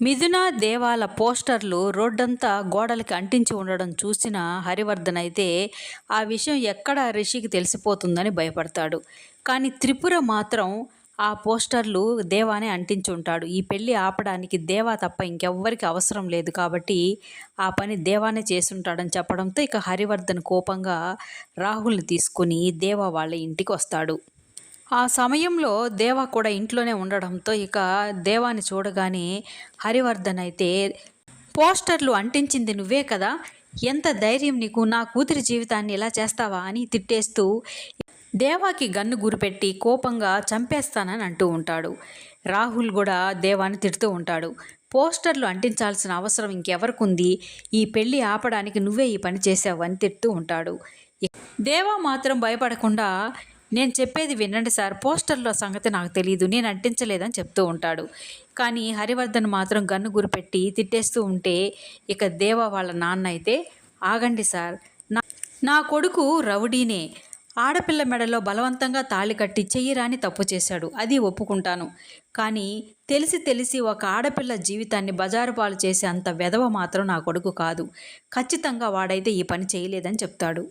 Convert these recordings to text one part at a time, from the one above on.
మిథున దేవాల పోస్టర్లు రోడ్డంతా గోడలకి అంటించి ఉండడం చూసిన హరివర్ధన్ అయితే ఆ విషయం ఎక్కడ రిషికి తెలిసిపోతుందని భయపడతాడు. కానీ త్రిపుర మాత్రం ఆ పోస్టర్లు దేవానే అంటించి ఉంటాడు. ఈ పెళ్ళి ఆపడానికి దేవా తప్ప ఇంకెవ్వరికి అవసరం లేదు కాబట్టి ఆ పని దేవానే చేసుంటాడని చెప్పడంతో ఇక హరివర్ధన్ కోపంగా రాహుల్ని తీసుకుని దేవా వాళ్ళ ఇంటికి వస్తాడు. ఆ సమయంలో దేవా కూడా ఇంట్లోనే ఉండడంతో ఇక దేవాని చూడగానే హరివర్ధన్ అయితే పోస్టర్లు అంటించింది నువ్వే కదా? ఎంత ధైర్యం నీకు? నా కూతురి జీవితాన్ని ఇలా చేస్తావా? అని తిట్టేస్తూ దేవాకి గన్ను గురిపెట్టి కోపంగా చంపేస్తానని అంటూ ఉంటాడు. రాహుల్ కూడా దేవాన్ని తిడుతూ ఉంటాడు. పోస్టర్లు అంటించాల్సిన అవసరం ఇంకెవరికి ఉంది ఈ పెళ్ళి ఆపడానికి నువ్వే ఈ పని చేసావు అని తిడుతూ ఉంటాడు. దేవా మాత్రం భయపడకుండా నేను చెప్పేది వినండి సార్. పోస్టర్లో సంగతి నాకు తెలియదు నేను అంటించలేదని చెప్తూ ఉంటాడు. కానీ హరివర్ధన్ మాత్రం గన్ను గురిపెట్టి తిట్టేస్తూ ఉంటే ఇక దేవ వాళ్ళ నాన్న అయితే ఆగండి సార్. నా నా కొడుకు రౌడీనే. ఆడపిల్ల మెడలో బలవంతంగా తాళి కట్టి చెయ్యిరాని తప్పు చేశాడు. అది ఒప్పుకుంటాను. కానీ తెలిసి తెలిసి ఒక ఆడపిల్ల జీవితాన్ని బజారు పాలు చేసే అంత వెధవ మాత్రం నా కొడుకు కాదు. ఖచ్చితంగా వాడైతే ఈ పని చేయలేదని చెప్తాడు.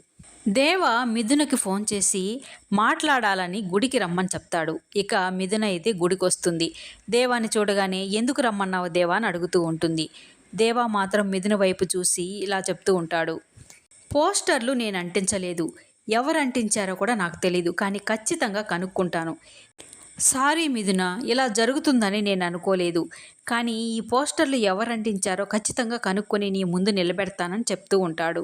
దేవ మిథునకి ఫోన్ చేసి మాట్లాడాలని గుడికి రమ్మని చెప్తాడు. ఇక మిథున అయితే గుడికి వస్తుంది దేవాని చూడగానే ఎందుకు రమ్మన్నావు దేవా అని అడుగుతూ ఉంటుంది. దేవా మాత్రం మిథున వైపు చూసి ఇలా చెప్తూ ఉంటాడు. పోస్టర్లు నేను అంటించలేదు. ఎవరు అంటించారో కూడా నాకు తెలీదు కానీ ఖచ్చితంగా కనుక్కుంటాను. సారీ మిథున ఇలా జరుగుతుందని నేను అనుకోలేదు కానీ ఈ పోస్టర్లు ఎవరు అంటించారో ఖచ్చితంగా కనుక్కొని నీ ముందు నిలబెడతానని చెప్తూ ఉంటాడు.